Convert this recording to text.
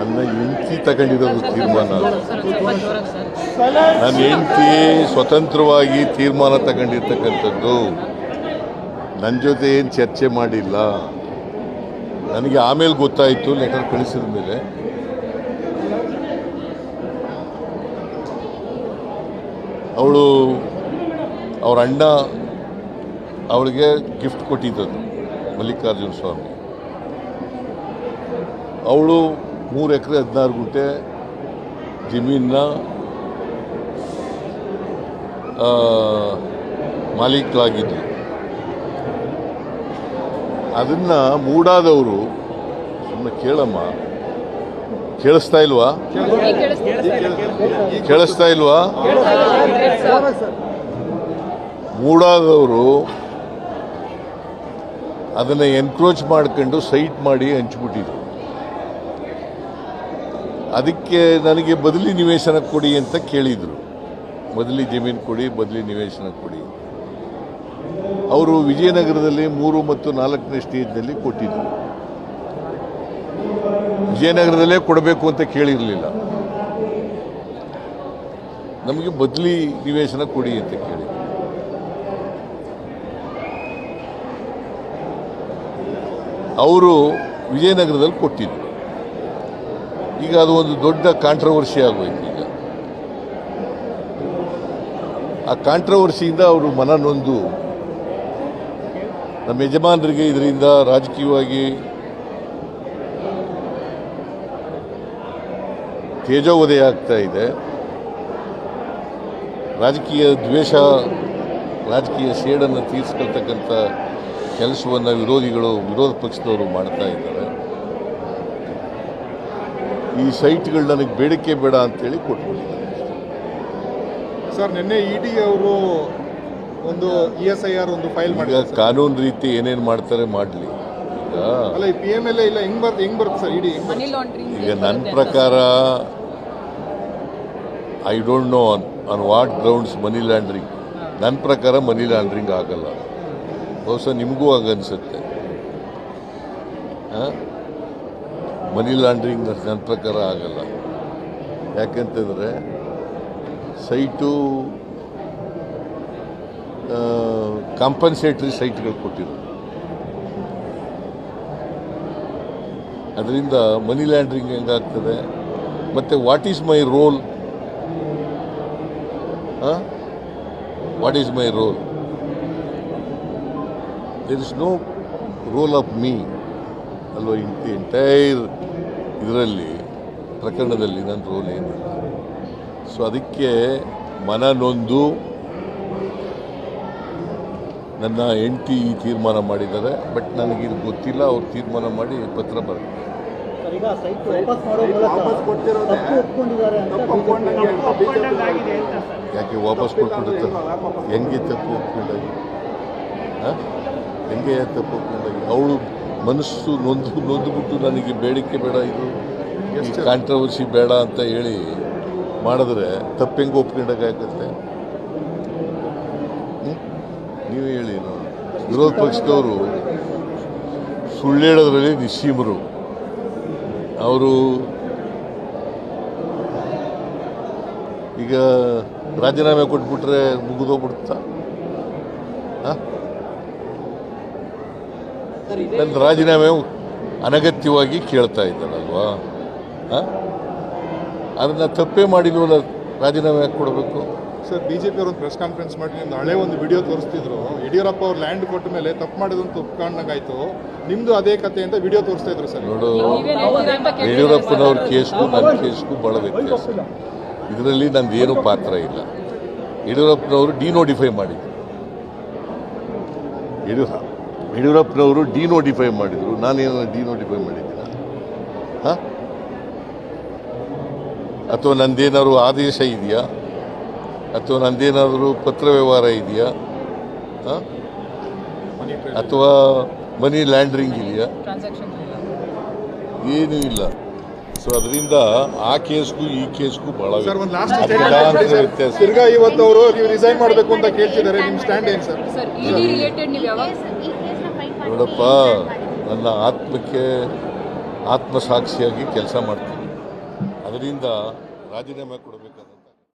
ನನ್ನ ಹೆಂಡತಿ ತಗೊಂಡಿರೋದು ತೀರ್ಮಾನ ನನ್ನ ಹೆಂಡತಿ ಸ್ವತಂತ್ರವಾಗಿ ತೀರ್ಮಾನ ತಗೊಂಡಿರ್ತಕ್ಕಂಥದ್ದು ನನ್ನ ಜೊತೆ ಏನು ಚರ್ಚೆ ಮಾಡಿಲ್ಲ. ನನಗೆ ಆಮೇಲೆ ಗೊತ್ತಾಯಿತು, ಲೆಟರ್ ಕಳಿಸಿದ ಮೇಲೆ. ಅವಳು ಅವ್ರ ಅಣ್ಣ ಅವಳಿಗೆ ಗಿಫ್ಟ್ ಕೊಟ್ಟಿದ್ದದ್ದು, ಮಲ್ಲಿಕಾರ್ಜುನ ಸ್ವಾಮಿ. ಅವಳು ಮೂರು ಎಕರೆ ಹದಿನಾರು ಗುಂಟೆ ಜಮೀನ ಮಾಲೀಕರಾಗಿದ್ದರು ಅದನ್ನು ಮೂಡಾದವರು ಸುಮ್ಮನೆ ಕೇಳಮ್ಮ, ಕೇಳಿಸ್ತಾ ಇಲ್ವಾ? ಕೇಳಿಸ್ತಾ ಇಲ್ವಾ? ಮೂಡಾದವರು ಅದನ್ನು ಎನ್ಕ್ರೋಚ್ ಮಾಡ್ಕೊಂಡು ಸೈಟ್ ಮಾಡಿ ಹಂಚ್ಬಿಟ್ಟಿದ್ರು. ಅದಕ್ಕೆ ನನಗೆ ಬದಲಿ ನಿವೇಶನ ಕೊಡಿ ಅಂತ ಕೇಳಿದರು. ಬದಲಿ ಜಮೀನು ಕೊಡಿ, ಬದಲಿ ನಿವೇಶನ ಕೊಡಿ. ಅವರು ವಿಜಯನಗರದಲ್ಲಿ ಮೂರು ಮತ್ತು ನಾಲ್ಕನೇ ಸ್ಟೇಜ್ನಲ್ಲಿ ಕೊಟ್ಟಿದ್ದರು ವಿಜಯನಗರದಲ್ಲೇ ಕೊಡಬೇಕು ಅಂತ ಕೇಳಿರಲಿಲ್ಲ. ನಮಗೆ ಬದಲಿ ನಿವೇಶನ ಕೊಡಿ ಅಂತ ಕೇಳಿ ಅವರು ವಿಜಯನಗರದಲ್ಲಿ ಕೊಟ್ಟಿದ್ರು. ಈಗ ಅದು ಒಂದು ದೊಡ್ಡ ಕಾಂಟ್ರವರ್ಸಿ ಆಗೋಯ್ತು ಈಗ. ಆ ಕಾಂಟ್ರವರ್ಸಿಯಿಂದ ಅವರು ಮನ ನೊಂದು. ನಮ್ಮ ಯಜಮಾನರಿಗೆ ಇದರಿಂದ ರಾಜಕೀಯವಾಗಿ ತೇಜೋವಧೆಯ ಆಗ್ತಾ ಇದೆ. ರಾಜಕೀಯ ದ್ವೇಷ, ರಾಜಕೀಯ ಸೇಡನ್ನು ತೀರಿಸ್ಕೊಳ್ತಕ್ಕಂಥ ಕೆಲಸವನ್ನು ವಿರೋಧಿಗಳು, ವಿರೋಧ ಪಕ್ಷದವರು ಮಾಡ್ತಾ ಇದ್ದಾರೆ. ಈ ಸೈಟ್ಗಳು ನನಗೆ ಬೇಡಿಕೆ ಬೇಡ ಅಂತೇಳಿ ಕೊಟ್ಬಿಟ್ಟಿದ್ದಾರೆ. ಸರ್ ನಿನ್ನೆ ಇಡಿ ಅವರು ಒಂದು ಇ ಎಸ್ ಐ ಆರ್ ಒಂದು ಫೈಲ್ ಈಗ ಮಾಡಿದ್ದಾರೆ ಸರ್. ಕಾನೂನು ರೀತಿ ಏನೇನು ಮಾಡ್ತಾರೆ ಮಾಡಲಿ. ಈಗ ಅಲ್ಲ ಈ ಪಿ ಎಂ ಎಲ್ ಇಲ್ಲ ಹೆಂಗ್ ಬರ್ ಹೆಂಗ್ ಬರುತ್ತೆ ಸರ್ ಇಡಿ ಮನಿ ಲಾಂಡ್ರಿಂಗ್ ಈಗ ನನ್ನ ಪ್ರಕಾರ I don't know on on what grounds money laundering ನನ್ನ ಪ್ರಕಾರ ಮನಿ ಲ್ಯಾಂಡ್ರಿಂಗ್ ಆಗಲ್ಲ. ಬಹುಶಃ ನಿಮಗೂ ಆಗನ್ಸುತ್ತೆ ಮನಿ ಲ್ಯಾಂಡ್ರಿಂಗ್ ನನ್ನ ಪ್ರಕಾರ ಆಗಲ್ಲ. ಯಾಕೆಂತಂದರೆ ಸೈಟು ಕಾಂಪನ್ಸೇಟ್ರಿ ಸೈಟ್ಗಳು ಕೊಟ್ಟಿದ್ರು ಅದರಿಂದ ಮನಿ ಲ್ಯಾಂಡ್ರಿಂಗ್ ಹೆಂಗಾಗ್ತದೆ? ಮತ್ತು what is my role what is my role there is no role of me ಅಲ್ವಾ ಎಂಟೈರ್ ಇದರಲ್ಲಿ ಪ್ರಕರಣದಲ್ಲಿ ನನ್ನ ರೋಲ್ ಏನಿಲ್ಲ. ಸೊ ಅದಕ್ಕೆ ಮನ ನೊಂದು ನನ್ನ ಎಂಟಿ ಈ ತೀರ್ಮಾನ ಮಾಡಿದ್ದಾರೆ ಬಟ್ ನನಗೆ ಇದು ಗೊತ್ತಿಲ್ಲ ಅವ್ರು ತೀರ್ಮಾನ ಮಾಡಿ ಪತ್ರ ಬರುತ್ತೆ. ಸರ್, ಈಗ ಸೈಟ್ ವಾಪಸ್ ಮಾಡೋ ಮೂಲಕ ತಪ್ಪು ಒಪ್ಕೊಂಡಿದ್ದಾರೆ ಅಂತ ಬಿಜೆಪಿ ಯಾಕೆ ವಾಪಸ್ ಕೊಟ್ಬಿಡುತ್ತೆ ಹೆಂಗೆ ತಪ್ಪು ಒಪ್ಕೊಂಡಾಗಿ? ಹೆಂಗೆ ತಪ್ಪು ಒಪ್ಕೊಂಡಾಗಿ? ಅವಳು ಮನಸ್ಸು ನೊಂದು ನೊಂದುಬಿಟ್ಟು ನನಗೆ ಬೇಡಿಕೆ ಬೇಡ ಇದು ಕಾಂಟ್ರವರ್ಸಿ ಬೇಡ ಅಂತ ಹೇಳಿ ಮಾಡಿದ್ರೆ ತಪ್ಪೆಂಗೆ ಒಪ್ಕೊಂಡಾಗತ್ತೆ ನೀವು ಹೇಳಿ ವಿರೋಧ ಪಕ್ಷದವರು ಸುಳ್ಳು ಹೇಳೋದ್ರಲ್ಲಿ ನಿಸ್ಸೀಮರು. ಅವರು ಈಗ ರಾಜೀನಾಮೆ ಕೊಟ್ಬಿಟ್ರೆ ಮುಗಿದೋಗ್ಬಿಡುತ್ತಾ ನನ್ನ ರಾಜೀನಾಮೆ ಅನಗತ್ಯವಾಗಿ ಕೇಳ್ತಾ ಇದ್ದಾರಲ್ವಾ ಅದನ್ನ ತಪ್ಪೇ ಮಾಡಿಲ್ವಲ್ಲ ರಾಜೀನಾಮೆ ಯಾಕೆ ಕೊಡಬೇಕು? ಸರ್ ಬಿಜೆಪಿ ಅವರು ಒಂದು ಪ್ರೆಸ್ ಕಾನ್ಫರೆನ್ಸ್ ಮಾಡಿ ನಿಮ್ದು ಹಳೆ ಒಂದು ವಿಡಿಯೋ ತೋರಿಸ್ತಿದ್ರು. ಯಡಿಯೂರಪ್ಪ ಅವ್ರು ಲ್ಯಾಂಡ್ ಕೊಟ್ಟ ಮೇಲೆ ತಪ್ಪು ಮಾಡಿದಂತ ಒಪ್ಕೊಂಡಂಗಾಯ್ತು. ನಿಮ್ದು ಅದೇ ಕತೆ ಅಂತ ವಿಡಿಯೋ ತೋರಿಸ್ತಾ ಇದ್ರು ಸರ್. ನೋಡು ಯಡಿಯೂರಪ್ಪನವ್ರ ಕೇಸ್ಗೂ ನನ್ನ ಕೇಸ್ಗೂ ಭಾಳ ವ್ಯತ್ಯಾಸ. ಇದರಲ್ಲಿ ನಂದು ಏನೂ ಪಾತ್ರ ಇಲ್ಲ. ಯಡಿಯೂರಪ್ಪನವರು ಡಿನೋಟಿಫೈ ಮಾಡಿದ್ರು. ಯಡಿಯೂರ ಯಡಿಯೂರಪ್ಪನವರು ಡಿನೋಟಿಫೈ ಮಾಡಿದರು. ನಾನೇನು ಡಿನೋಟಿಫೈ ಮಾಡಿದ್ದೀನ? ಹಾಂ? ಅಥವಾ ನಂದೇನಾದ್ರು ಆದೇಶ ಇದೆಯಾ? ಅಥವಾ ನಂದೇನಾದರೂ ಪತ್ರ ವ್ಯವಹಾರ ಇದೆಯಾ? ಹಾಂ? ಮನಿ ಅಥವಾ ಮನಿ ಲ್ಯಾಂಡ್ರಿಂಗ್ ಇದೆಯಾ? ಟ್ರಾನ್ಸಾಕ್ಷನ್ ಏನೂ ಇಲ್ಲ. ಸೊ ಅದರಿಂದ ಆ ಕೇಸ್ಗೂ ಈ ಕೇಸ್ಗೂ ಬಹಳ ವ್ಯತ್ಯಾಸ. ತಿರ್ಗಾ ಇವತ್ತು ಅವರು ನೀವು ರಿಸೈನ್ ಮಾಡಬೇಕು ಅಂತ ಕೇಳ್ತಿದ್ದಾರೆ ನಿಮ್ಮ ಸ್ಟ್ಯಾಂಡ್ ಏನು ಸರ್ ಸರ್ ಇಡಿ ರಿಲೇಟೆಡ್ ನೀವು ಯಾವಾಗ ನೋಡಪ್ಪ ನನ್ನ ಆತ್ಮಕ್ಕೆ ಆತ್ಮಸಾಕ್ಷಿಯಾಗಿ ಕೆಲಸ ಮಾಡ್ತೀನಿ. ಅದರಿಂದ ರಾಜೀನಾಮೆ ಕೊಡಬೇಕಾದ